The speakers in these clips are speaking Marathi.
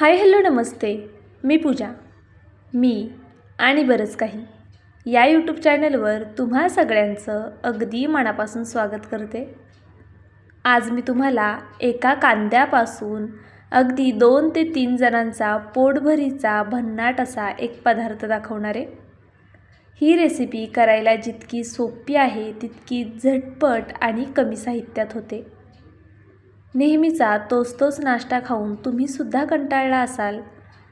हाय हॅलो नमस्ते. मी पूजा. मी आणि बरंच काही. या यूट्यूब चॅनलवर तुम्हा सगळ्यांचं अगदी मनापासून स्वागत करते. आज मी तुम्हाला एका कांद्यापासून अगदी दोन ते तीन जणांचा पोटभरीचा भन्नाट असा एक पदार्थ दाखवणार आहे. ही रेसिपी करायला जितकी सोपी आहे तितकी झटपट आणि कमी साहित्यात होते. नेहमीचा तोच तोच नाश्ता खाऊन तुम्हीसुद्धा कंटाळला असाल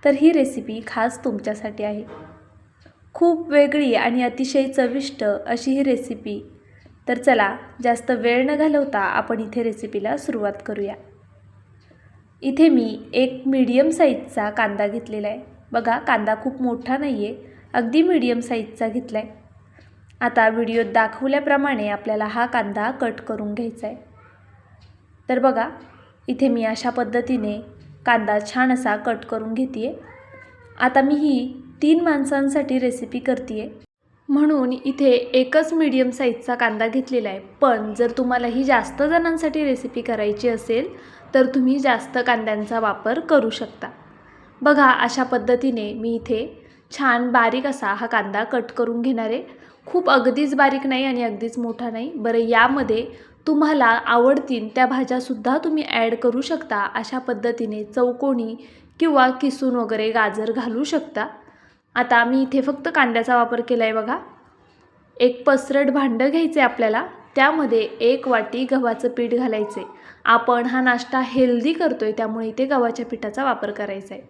तर ही रेसिपी खास तुमच्यासाठी आहे. खूप वेगळी आणि अतिशय चविष्ट अशी ही रेसिपी तर चला जास्त वेळ न घालवता आपण इथे रेसिपीला सुरुवात करूया. इथे मी एक मीडियम साईजचा कांदा घेतलेला आहे. बघा कांदा खूप मोठा नाही आहे अगदी मीडियम साईजचा घेतला आहे आता व्हिडिओत दाखवल्याप्रमाणे आपल्याला हा कांदा कट करून घ्यायचा आहे. तर बघा इथे मी अशा पद्धतीने कांदा छान असा कट करून घेते आहे आता मी ही तीन माणसांसाठी रेसिपी करते आहे म्हणून इथे एकच मीडियम साईजचा कांदा घेतलेला आहे. पण जर तुम्हाला ही जास्त जणांसाठी रेसिपी करायची असेल तर तुम्ही जास्त कांद्यांचा वापर करू शकता. बघा अशा पद्धतीने मी इथे छान बारीक असा हा कांदा कट करून घेणार आहे. खूप अगदीच बारीक नाही आणि अगदीच मोठा नाही. बरं यामध्ये तुम्हाला आवडतील त्या भाज्यासुद्धा तुम्ही ॲड करू शकता. अशा पद्धतीने चौकोनी किंवा किसून वगैरे गाजर घालू शकता. आता मी इथे फक्त कांद्याचा वापर केला आहे बघा. एक पसरट भांडं घ्यायचं आहे आपल्याला. त्यामध्ये एक वाटी गव्हाचं पीठ घालायचं आहे आपण हा नाश्ता हेल्दी करतो आहे त्यामुळे इथे गव्हाच्या पिठाचा वापर करायचा आहे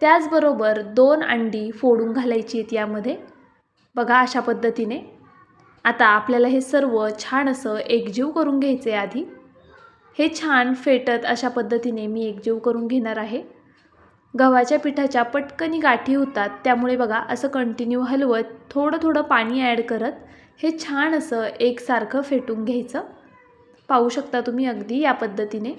त्याचबरोबर दोन अंडी फोडून घालायची आहेत यामध्ये. बघा अशा पद्धतीने. आता आपल्याला हे सर्व छान असं एकजीव करून घ्यायचं आहे आधी. हे छान फेटत अशा पद्धतीने मी एकजीव करून घेणार आहे. गव्हाच्या पिठाच्या पटकनी गाठी होतात त्यामुळे बघा असं कंटिन्यू हलवत थोडं थोडं पाणी ॲड करत हे छान असं एकसारखं फेटून घ्यायचं. पाहू शकता तुम्ही अगदी या पद्धतीने.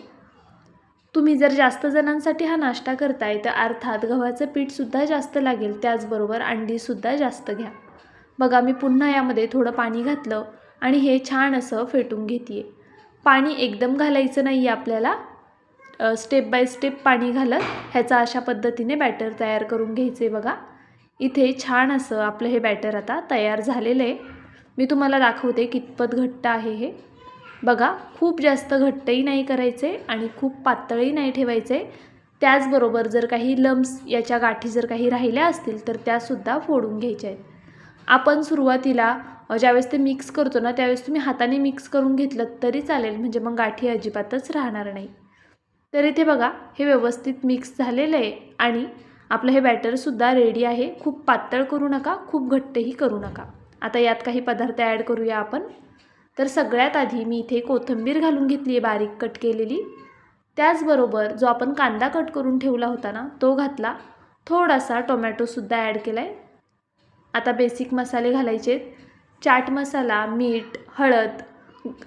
तुम्ही जर जास्त जणांसाठी हा नाश्ता करताय तर अर्थात गव्हाचं पीठसुद्धा जास्त लागेल त्याचबरोबर अंडीसुद्धा जास्त घ्या. बघा मी पुन्हा यामध्ये थोडं पाणी घातलं आणि हे छान असं फेटून घेते पाणी एकदम घालायचं नाही आहे आपल्याला स्टेप बाय स्टेप पाणी घालत ह्याचा अशा पद्धतीने बॅटर तयार करून घ्यायचे बघा. इथे छान असं आपलं हे बॅटर आता तयार झालेलं आहे मी तुम्हाला दाखवते कितपत घट्ट आहे हे. बघा खूप जास्त घट्टही नाही करायचे आणि खूप पातळही नाही ठेवायचे त्याचबरोबर जर काही लम्स याच्या गाठी जर काही राहिल्या असतील तर त्यासुद्धा फोडून घ्यायच्या आहेत. आपण सुरुवातीला ज्यावेळेस ते मिक्स करतो ना त्यावेळेस तुम्ही हाताने मिक्स करून घेतलं तरी चालेल. म्हणजे मग गाठी अजिबातच राहणार नाही. तर इथे बघा हे व्यवस्थित मिक्स झालेलं आहे आणि आपलं हे बॅटरसुद्धा रेडी आहे. खूप पातळ करू नका खूप घट्टही करू नका. आता यात काही पदार्थ ॲड करूया आपण. तर सगळ्यात आधी मी इथे कोथिंबीर घालून घेतली आहे बारीक कट केलेली. त्याचबरोबर जो आपण कांदा कट करून ठेवला होता ना तो घातला. थोडासा टोमॅटोसुद्धा ॲड केला आहे आता बेसिक मसाले घालायचे चाट मसाला मीठ हळद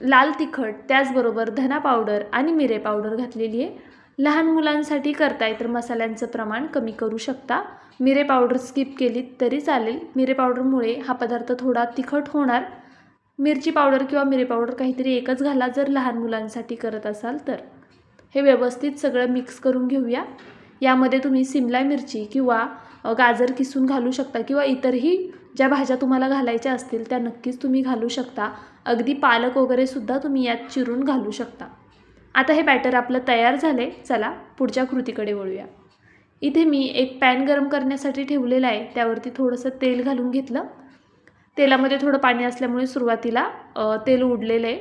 लाल तिखट त्याचबरोबर धना पावडर आणि मिरे पावडर घातलेली आहे. लहान मुलांसाठी करताय तर मसाल्यांचं प्रमाण कमी करू शकता. मिरे पावडर स्किप केली तरी चालेल. मिरे पावडरमुळे हा पदार्थ थोडा तिखट होणार. मिरची पावडर किंवा मिरे पावडर काहीतरी एकच घाला जर लहान मुलांसाठी करत असाल तर. हे व्यवस्थित सगळं मिक्स करून घेऊया. यामध्ये तुम्ही सिमला मिरची किंवा गाजर किसून घालू शकता किंवा इतरही ज्या भाज्या तुम्हाला घालायच्या असतील त्या नक्कीच तुम्ही घालू शकता. अगदी पालक वगैरेसुद्धा तुम्ही यात चिरून घालू शकता. आता हे बॅटर आपलं तयार झाले. चला पुढच्या कृतीकडे वळूया. इथे मी एक पॅन गरम करण्यासाठी ठेवलेलं आहे. त्यावरती थोडंसं तेल घालून घेतलं. तेलामध्ये थोडं पाणी असल्यामुळे सुरुवातीला तेल उडलेलं आहे.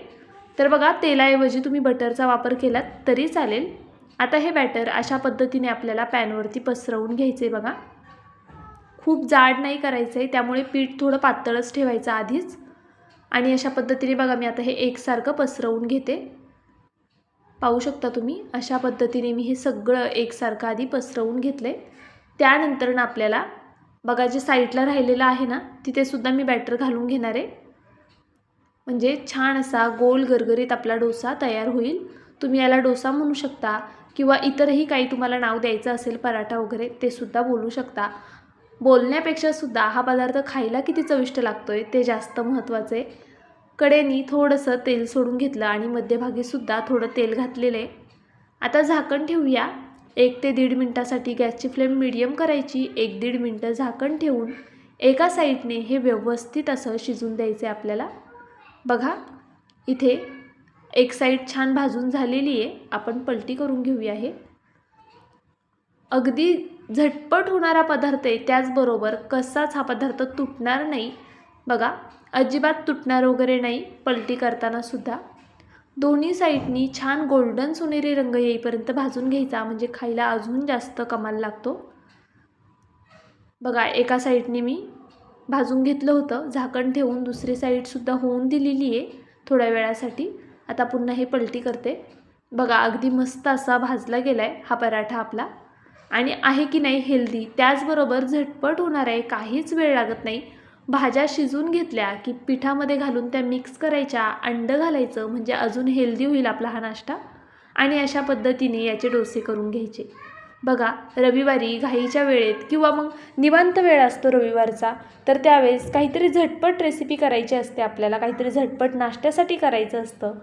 तर बघा तेलाऐवजी तुम्ही बटरचा वापर केलात तरी चालेल. आता हे बॅटर अशा पद्धतीने आपल्याला पॅनवरती पसरवून घ्यायचं आहे बघा. खूप जाड नाही करायचं आहे त्यामुळे पीठ थोडं पातळच ठेवायचं आधीच. आणि अशा पद्धतीने बघा मी आता हे एकसारखं पसरवून घेते. पाहू शकता तुम्ही अशा पद्धतीने मी हे सगळं एकसारखं आधी पसरवून घेतलं आहे त्यानंतर आपल्याला बघा जे साईडला राहिलेलं आहे ना तिथेसुद्धा मी बॅटर घालून घेणार आहे. म्हणजे छान असा गोल गरगरीत आपला डोसा तयार होईल. तुम्ही याला डोसा म्हणू शकता किंवा इतरही काही तुम्हाला नाव द्यायचं असेल पराठा वगैरे ते सुद्धा बोलू शकता. बोलण्यापेक्षा सुद्धा हा पदार्थ खायला किती चविष्ट लागतो आहे ते जास्त महत्त्वाचं. आहे कडेनी थोडंसं तेल सोडून घेतलं आणि मध्यभागीसुद्धा थोडं तेल घातलेलं. आहे आता झाकण ठेवूया. एक ते दीड मिनटासाठी गॅसची फ्लेम मिडियम करायची. एक दीड मिनटं झाकण ठेवून एका साईडने हे व्यवस्थित असं शिजून द्यायचं आहे आपल्याला. बघा इथे एक साईड छान भाजून झालेली आहे आपण पलटी करून घेऊया हे. अगदी झटपट होणारा पदार्थ आहे त्याचबरोबर कसाच हा पदार्थ तुटणार नाही. बघा अजिबात तुटणार वगैरे नाही पलटी करताना सुद्धा. दोन्ही साईडनी छान गोल्डन सोनेरी रंग येईपर्यंत भाजून घ्यायचा म्हणजे खायला अजून जास्त कमाल लागतो. बघा एका साईडने मी भाजून घेतलं होतं झाकण ठेवून दुसरी साईडसुद्धा होऊन दिलेली आहे थोड्या वेळासाठी. आता पुन्हा हे पलटी करते. बघा अगदी मस्त असा भाजला गेला आहे हा पराठा आपला. आणि आहे की नाही हेल्दी त्याचबरोबर झटपट होणार आहे काहीच वेळ लागत नाही. भाज्या शिजून घेतल्या की पिठामध्ये घालून त्या मिक्स करायच्या अंडं घालायचं म्हणजे अजून हेल्दी होईल आपला हा नाश्ता. आणि अशा पद्धतीने याचे डोसे करून घ्यायचे. बघा रविवारी घाईच्या वेळेत किंवा मग निवांत वेळ असतो रविवारचा तर त्यावेळेस काहीतरी झटपट रेसिपी करायची असते. आपल्याला काहीतरी झटपट नाश्त्यासाठी करायचं असतं.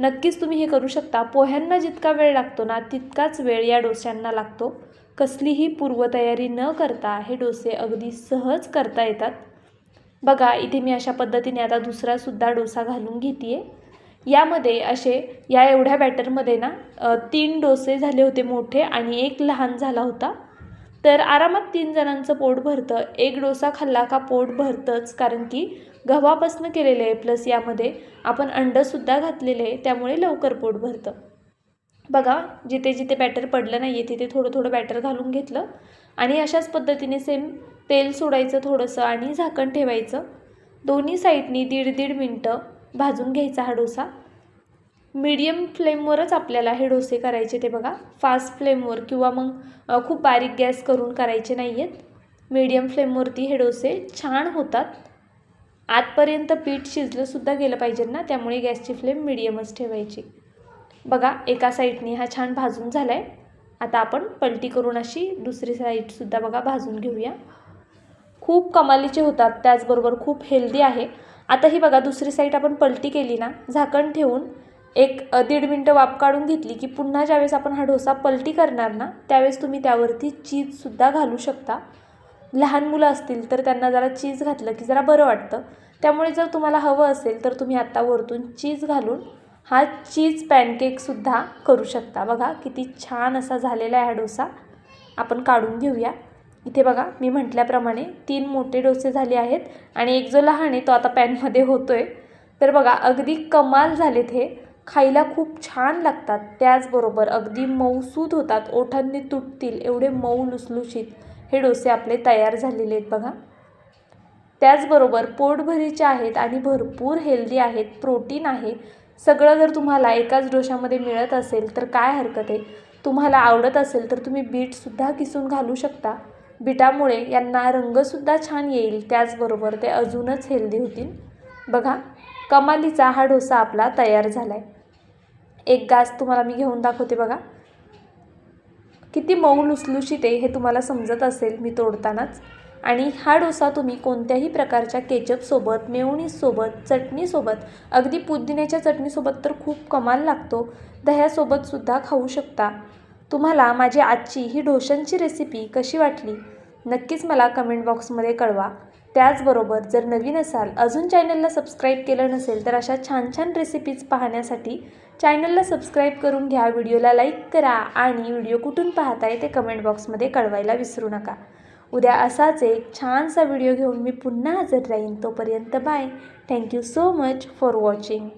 नक्कीच तुम्ही हे करू शकता. पोह्यांना जितका वेळ लागतो ना तितकाच वेळ या डोस्यांना लागतो. कसलीही पूर्वतयारी न करता हे डोसे अगदी सहज करता येतात. बघा इथे मी अशा पद्धतीने आता दुसरासुद्धा डोसा घालून घेते आहे यामध्ये असे या एवढ्या बॅटरमध्ये ना तीन डोसे झाले होते मोठे आणि एक लहान झाला होता. तर आरामात तीन जणांचं पोट भरतं. एक डोसा खाल्ला का पोट भरतंच कारण की गव्हापासून केलेले आहे प्लस यामध्ये आपण अंडंसुद्धा घातलेले आहे त्यामुळे लवकर पोट भरतं. बघा जिथे जिथे बॅटर पडलं नाही आहे तिथे थोडं थोडं बॅटर घालून घेतलं आणि अशाच पद्धतीने सेम तेल सोडायचं थोडंसं आणि झाकण ठेवायचं. दोन्ही साईडनी दीड दीड मिनटं भाजून घ्यायचा हा डोसा. मीडियम फ्लेमवरच आपल्याला हे डोसे करायचे ते बघा. फास्ट फ्लेमवर किंवा मग खूप बारीक गॅस करून करायचे नाही आहेत मीडियम फ्लेमवरती हे डोसे छान होतात. आतपर्यंत पीठ शिजलंसुद्धा गेलं पाहिजे ना त्यामुळे गॅसची फ्लेम मिडियमच ठेवायची. बघा एका साईडनी हा छान भाजून झाला आहे आता आपण पलटी करून अशी दुसरी साईडसुद्धा बघा भाजून घेऊया. खूप कमालीचे होतात त्याचबरोबर खूप हेल्दी आहे. आता ही बघा दुसरी साईड आपण पलटी केली ना झाकण ठेवून एक दीड मिनटं वाफ काढून घेतली की पुन्हा ज्यावेळेस आपण हा डोसा पलटी करणार ना त्यावेळेस तुम्ही त्यावरती चीजसुद्धा घालू शकता. लहान मुलं असतील तर त्यांना जरा चीज घातलं की जरा बरं वाटतं. त्यामुळे जर तुम्हाला हवं असेल तर तुम्ही आत्ता वरतून चीज घालून हा चीज पॅनकेकसुद्धा करू शकता. बघा किती छान असा झालेला आहे हा डोसा. आपण काढून घेऊया. इथे बघा मी म्हटल्याप्रमाणे तीन मोठे डोसे झाले आहेत आणि एक जो लहान आहे तो आता पॅनमध्ये होतो आहे तर बघा अगदी कमाल झालेत हे. खायला खूप छान लागतात. त्याचबरोबर अगदी मऊसूद होतात. ओठांनी तुटतील. एवढे मऊ लुसलुशीत. हे डोसे आपले तयार झालेले आहेत बघा. त्याचबरोबर पोटभरीचे आहेत आणि भरपूर हेल्दी आहेत प्रोटीन आहे. सगळं जर तुम्हाला एकाच डोशामध्ये मिळत असेल तर काय हरकत आहे? तुम्हाला आवडत असेल तर तुम्ही बीटसुद्धा किसून घालू शकता. बिटामुळे यांना रंगसुद्धा छान येईल त्याचबरोबर ते अजूनच हेल्दी होतील. बघा कमालीचा हा डोसा आपला तयार झाला आहे एक गास तुम्हाला मी घेऊन दाखवते बघा. किती मऊ लुसलुशीत आहे हे तुम्हाला समजत असेल मी तोडतानाच. आणि हा डोसा तुम्ही कोणत्याही प्रकारच्या केचपसोबत मेवणीसोबत चटणीसोबत अगदी पुदिन्याच्या चटणीसोबत तर खूप कमाल लागतो. दह्यासोबतसुद्धा खाऊ शकता. तुम्हाला माझी आजची ही डोशांची रेसिपी कशी वाटली? नक्कीच मला कमेंट बॉक्समध्ये कळवा. त्याचबरोबर जर नवीन असाल अजून चॅनलला सबस्क्राईब केलं नसेल तर अशा छान छान रेसिपीज पाहण्यासाठी चॅनलला सबस्क्राईब करून घ्या. व्हिडिओला लाईक करा आणि व्हिडिओ कुठून पाहताय ते कमेंट बॉक्समध्ये कळवायला विसरू नका. उद्या असाच एक छानसा व्हिडिओ घेऊन मी पुन्हा हजर राहीन. तोपर्यंत bye thank you so much for watching